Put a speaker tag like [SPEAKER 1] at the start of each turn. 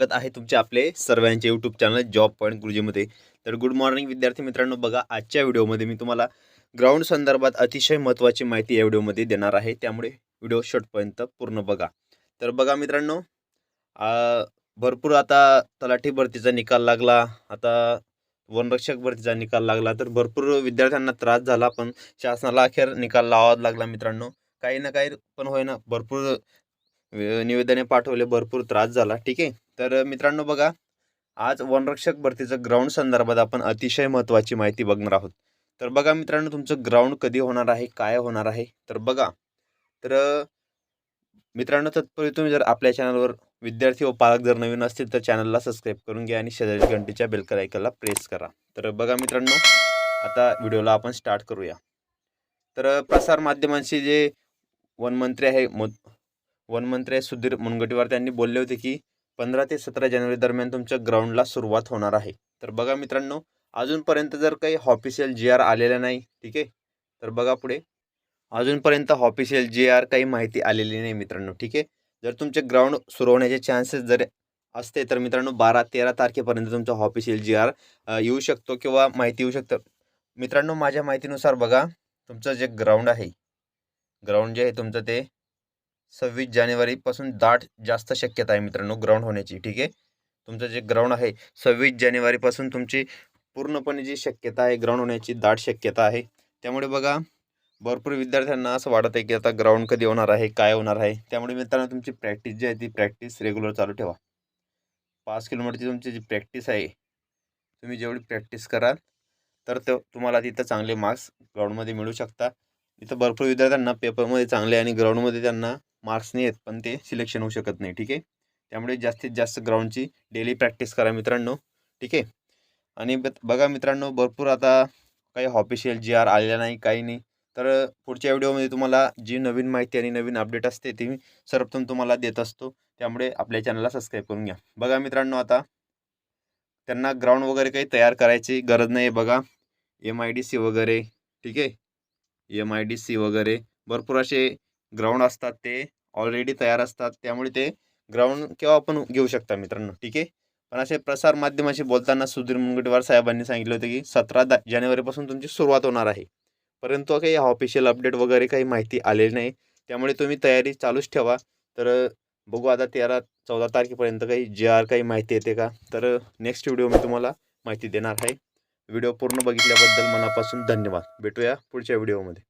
[SPEAKER 1] स्वागत आहे तुमचे आपले सर्वांचे यूट्यूब चॅनल जॉब पॉईंट गुरुजीमध्ये तर गुड मॉर्निंग विद्यार्थी मित्रांनो बघा आजच्या व्हिडिओमध्ये मी तुम्हाला ग्राउंड संदर्भात अतिशय महत्त्वाची माहिती या व्हिडिओमध्ये देणार आहे. त्यामुळे व्हिडिओ शॉर्टपर्यंत पूर्ण बघा. तर बघा मित्रांनो भरपूर आता तलाठी भरतीचा निकाल लागला आता वनरक्षक भरतीचा निकाल लागला तर भरपूर विद्यार्थ्यांना त्रास झाला पण शासनाला अखेर निकाल लावावा लागला मित्रांनो. काही ना काही पण होईना भरपूर निवेदने पाठवले भरपूर त्रास झाला ठीक आहे? तर मित्रांनो बघा आज वनरक्षक भरतीचं ग्राउंड संदर्भात आपण अतिशय महत्त्वाची माहिती बघणार आहोत. तर बघा मित्रांनो तुमचं ग्राउंड कधी होणार आहे काय होणार आहे? तर बघा तर मित्रांनो तत्पूर्वी तुम्ही जर आपल्या चॅनलवर विद्यार्थी व पालक जर नवीन असतील तर चॅनलला सबस्क्राईब करून घ्या आणि शेजारी घंटीच्या बेलकर ऐकायला प्रेस करा. तर बघा मित्रांनो आता व्हिडिओला आपण स्टार्ट करूया. तर प्रसार माध्यमांशी जे वनमंत्री आहे मो वनमंत्री आहे सुधीर मुनगंटीवार त्यांनी बोलले होते की पंधरा ते सतरा जानेवारी दरम्यान तुमच्या ग्राउंडला सुरुवात होणार आहे. तर बघा मित्रांनो अजूनपर्यंत जर काही ऑफिशियल जी आर आलेला नाही ठीक आहे? तर बघा पुढे. अजूनपर्यंत ऑफिशियल जी आर काही माहिती आलेली नाही मित्रांनो ठीक आहे? जर तुमचे ग्राउंड सुरू होण्याचे चान्सेस जर असते तर मित्रांनो बारा तेरा तारखेपर्यंत तुमचा ऑफिशियल जी आर येऊ शकतो किंवा माहिती येऊ शकतं. मित्रांनो माझ्या माहितीनुसार बघा तुमचं जे ग्राउंड आहे ग्राउंड जे आहे तुमचं ते सव्वीस जानेवारीपासून दाट जास्त शक्यता आहे मित्रांनो ग्राउंड होण्याची ठीक आहे? तुमचं जे ग्राउंड आहे सव्वीस जानेवारीपासून तुमची पूर्णपणे जी शक्यता आहे ग्राउंड होण्याची दाट शक्यता आहे. त्यामुळे बघा भरपूर विद्यार्थ्यांना असं वाटत आहे की आता ग्राउंड कधी होणार आहे काय होणार आहे? त्यामुळे मित्रांनो तुमची प्रॅक्टिस जी आहे ती प्रॅक्टिस रेग्युलर चालू ठेवा. पाच किलोमीटरची तुमची जी प्रॅक्टिस आहे तुम्ही जेवढी प्रॅक्टिस कराल तर ते तुम्हाला तिथं चांगले मार्क्स ग्राउंडमध्ये मिळू शकता. इथं भरपूर विद्यार्थ्यांना पेपरमध्ये चांगले आणि ग्राउंडमध्ये त्यांना मार्क्स नाही आहेत पण ते सिलेक्शन होऊ शकत नाही ठीक आहे? त्यामुळे जास्तीत जास्त ग्राउंडची डेली प्रॅक्टिस करा मित्रांनो ठीक आहे? आणि ब- बघा मित्रांनो भरपूर आता काही ऑफिशियल जी आर आलेला नाही काही नाही. तर पुढच्या व्हिडिओमध्ये तुम्हाला जी नवीन माहिती आणि नवीन अपडेट असते ती मी सर्वप्रथम तुम्हाला देत असतो. त्यामुळे आपल्या चॅनलला सबस्क्राईब करून घ्या. बघा मित्रांनो आता त्यांना ग्राउंड वगैरे काही तयार करायची गरज नाही आहे बघा. एम आय डी सी वगैरे ठीक आहे? एम आय डी सी वगैरे भरपूर असे ग्राउंड असतात ते. ऑलरेडी तयार असतात. त्यामुळे ते ग्राउंड केव्हा आपण घेऊ शकता मित्रांनो. ठीक आहे? पण असे प्रसार माध्यमाशी बोलताना सुधीर मुनगंटीवार साहेबांनी सांगितलं होतं की सतरा जानेवारीपासून तुमची सुरुवात होणार आहे. परंतु काही ऑफिशियल अपडेट वगैरे काही माहिती आलेली नाही. त्यामुळे तुम्ही तयारी चालूच ठेवा. तर बघू आता तेरा चौदा तारखेपर्यंत काही जे आर काही माहिती येते का? तर नेक्स्ट व्हिडिओ मी तुम्हाला माहिती देणार आहे. व्हिडिओ पूर्ण बघितल्याबद्दल मनापासून धन्यवाद. भेटूया पुढच्या व्हिडिओमध्ये